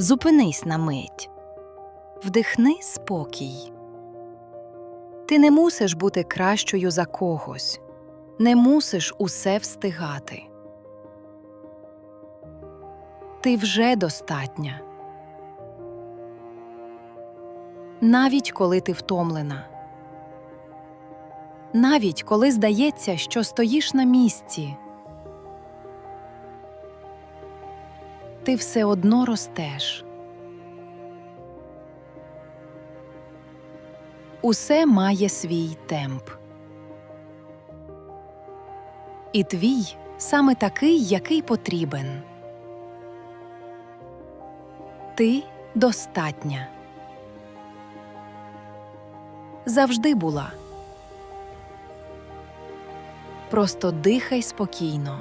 Зупинись на мить. Вдихни спокій. Ти не мусиш бути кращою за когось, не мусиш усе встигати. Ти вже достатня. Навіть коли ти втомлена. Навіть коли здається, що стоїш на місці. Ти все одно ростеш. Усе має свій темп. І твій саме такий, який потрібен. Ти достатня. Завжди була. Просто дихай спокійно.